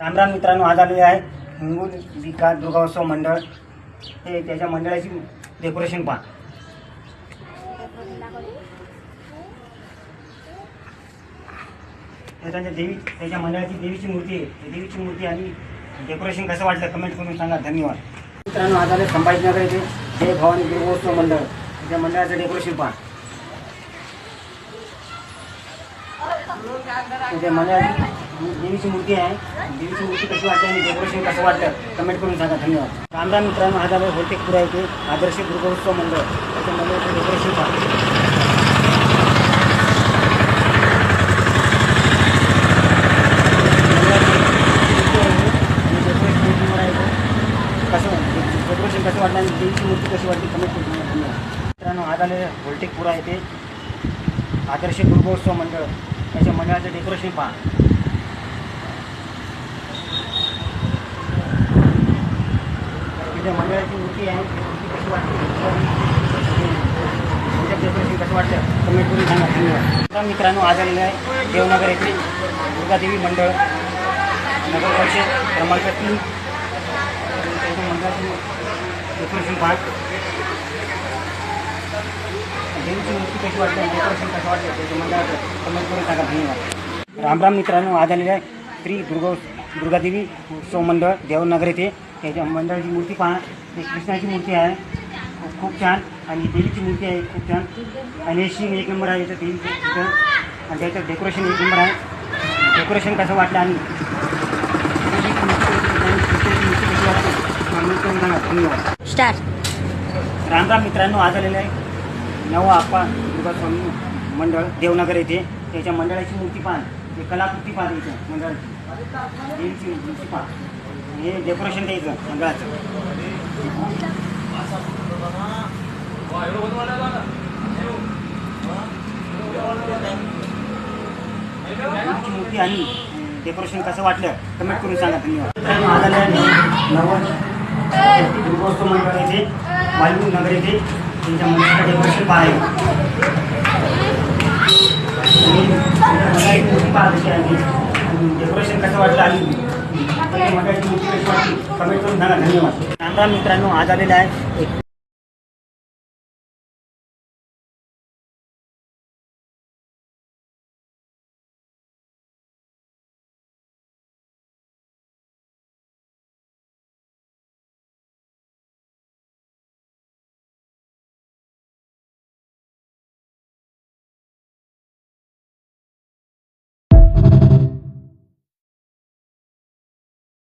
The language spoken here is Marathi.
रामराम मित्रांनो आज आलेले आहे हिंगोल विकास दुर्गोत्सव मंडळ. हे त्याच्या मंडळाची डेकोरेशन पहा. त्यांच्या देवी त्याच्या मंडळाची देवीची मूर्ती आहे. देवीची मूर्ती आणि डेकोरेशन कसं वाटलं कमेंट करून सांगा. धन्यवाद. मित्रांनो आज आले संभाजीनगर येथे. जय भवानी दुर्गोत्सव मंडळ. त्याच्या मंडळाचं डेकोरेशन पहा. त्याच्या मंडळाची देवीची मूर्ती आहे. देवीची मूर्ती कशी वाटते आणि डेकोरेशन कसं वाटलं कमेंट करून सांगा. धन्यवाद. रामराम मित्रांनो आज आलं होलटेकपूर आहे आदर्श दुर्गोत्सव मंडळ. त्याच्या मंडळाचं डेकोरेशन पहा. कसं डेकोरेशन कसं वाटलं आणि देवीची मूर्ती कशी वाटली कमेंट करून धन्यवाद. मित्रांनो आज आले होलटेकपुरा येथे आदर्श दुर्गोत्सव मंडळ. त्याच्या मंडळाचं डेकोरेशन पहा. तिथे मंडळाची मूर्ती आहे. ती कशी वाटते? तुमच्या डेकोरेशन कसं वाटलं कमेंट करून सांगा. धन्यवाद. मित्रांनो आज आलेलं आहे देवनगर येथे दुर्गादेवी मंडळ. नगर परिषद क्रमांक तीन. मंडळाची डेकोरेशन पार्क देवीची मूर्ती कशी वाटते? डेकोरेशन कसं वाटतं? त्याच्या मंडळाचं कमेंट करून सांगा. धन्यवाद. राम राम मित्रांनो आज आलेले आहे श्री दुर्गा दुर्गादेवी उत्सव मंडळ देवनगर येथे. त्याच्या मंडळाची मूर्ती पहा कृष्णाची मूर्ती आहे. खूप- छान. आणि देवीची मूर्ती आहे खूप छान. आणि शिंग एक नंबर आहे याचं देवीचं आणि त्याचं डेकोरेशन एक नंबर आहे. डेकोरेशन कसं वाटलं आणि राम राम मित्रांनो आज आलेलं आहे नवा आप्पा दुर्गा स्वामी मंडळ देवनगर येथे. त्याच्या मंडळाची मूर्ती पाहा. ते कलाकृती पाहा त्याच्या मंडळाची. हे डेकोरेशन द्यायचं मंडळाचं. देवीची मूर्ती आणि डेकोरेशन कसं वाटलं कमेंट करून सांगा नवं दुर्गोत्सव मंडळ येथे वाल्मी नगर येथे त्यांच्या मंदिराचं डेकोरेशन पाहायला डेकोरेशन कसं वाटलं आणि कमेंट करून सांगा. धन्यवाद. राम राम मित्रांनो आज आलेलं आहे. एक